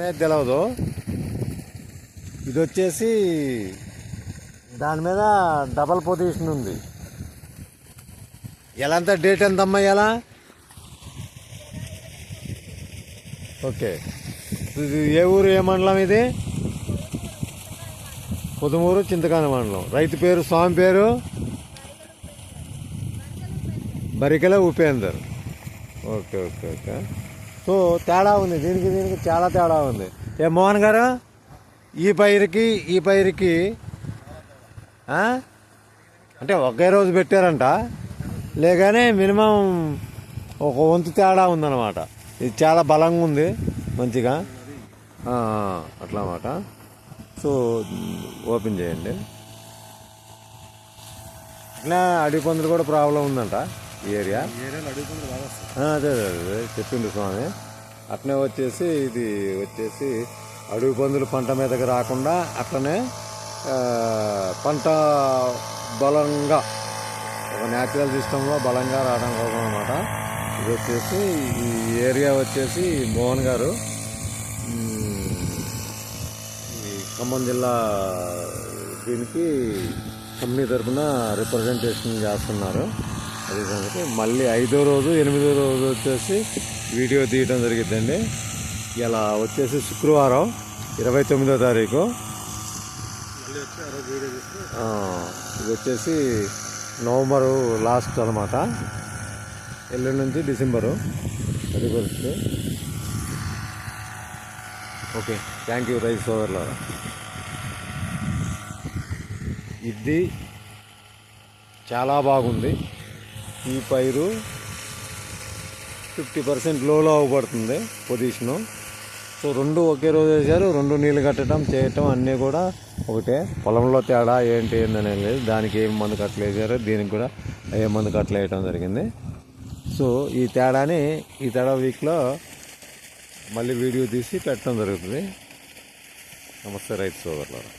తెలవదు. తెలియదు ఇది వచ్చేసి దాని మీద డబల్ పొజిషన్ ఉంది. ఎలా ఎంత డేట్ ఎంత అమ్మాయి ఎలా ఓకే. ఇది ఏ ఊరు ఏ మండలం ఇది? పొదుమూరు చింతకాని మండలం. రైతు పేరు స్వామి పేరు? Barikela Upender. Okay okay okay. So తేడా ఉంది. దీనికి దీనికి చాలా తేడా ఉంది. ఏ మోహన్ గారు? ఈ పైరుకి ఈ పైరుకి? అంటే ఒకే రోజు పెట్టారంట. లేగానే మినిమం ఒక వంతు తేడా ఉందన్నమాట. ఇది చాలా బలంగా ఉంది మంచిగా. అట్లా అన్నమాట సో ఓపెన్ చేయండి. ఇట్లా అడవి పందులు కూడా ప్రాబ్లం ఉందంట ఈ ఏరియా. అదే అదే చెప్పిండు స్వామి. అట్నే వచ్చేసి ఇది వచ్చేసి అడవి పందులు పంట మీదకి రాకుండా అట్లనే పంట బలంగా ఒక న్యాచురల్ సిస్టంలో బలంగా రావడం కోసం అనమాట ఇది వచ్చేసి ఈ ఏరియా వచ్చేసి మోహన్ గారు ఈ ఖమ్మం జిల్లా దీనికి కంపెనీ తరఫున రిప్రజెంటేషన్ చేస్తున్నారు. అదే సంగతి మళ్ళీ ఐదో రోజు ఎనిమిదో రోజు వచ్చేసి వీడియో తీయడం జరిగిద్దండి. ఇలా వచ్చేసి శుక్రవారం ఇరవై తొమ్మిదో తారీఖు. ఇది వచ్చేసి నవంబరు లాస్ట్ అనమాట ఎల్లుండి నుంచి డిసెంబరు అది పరిస్థితి ఓకే థ్యాంక్ యూ రైతు సోదరులారా. ఇది చాలా బాగుంది. ఈ పైరు ఫిఫ్టీ పర్సెంట్ లోలో అవ్వబడుతుంది పొజిషను సో రెండు ఒకే రోజు వేశారు రెండు నీళ్ళు కట్టడం చేయటం అన్నీ కూడా ఒకటే. పొలంలో తేడా ఏంటి ఏందని లేదు. దానికి ఏం మందు కట్టలు వేసారు దీనికి కూడా ఏ మందు కట్టలు వేయటం జరిగింది. సో ఈ తేడాని ఈ తేడా వీక్లో మళ్ళీ వీడియో తీసి పెట్టడం జరుగుతుంది. నమస్తే రైతు సోదరులారా.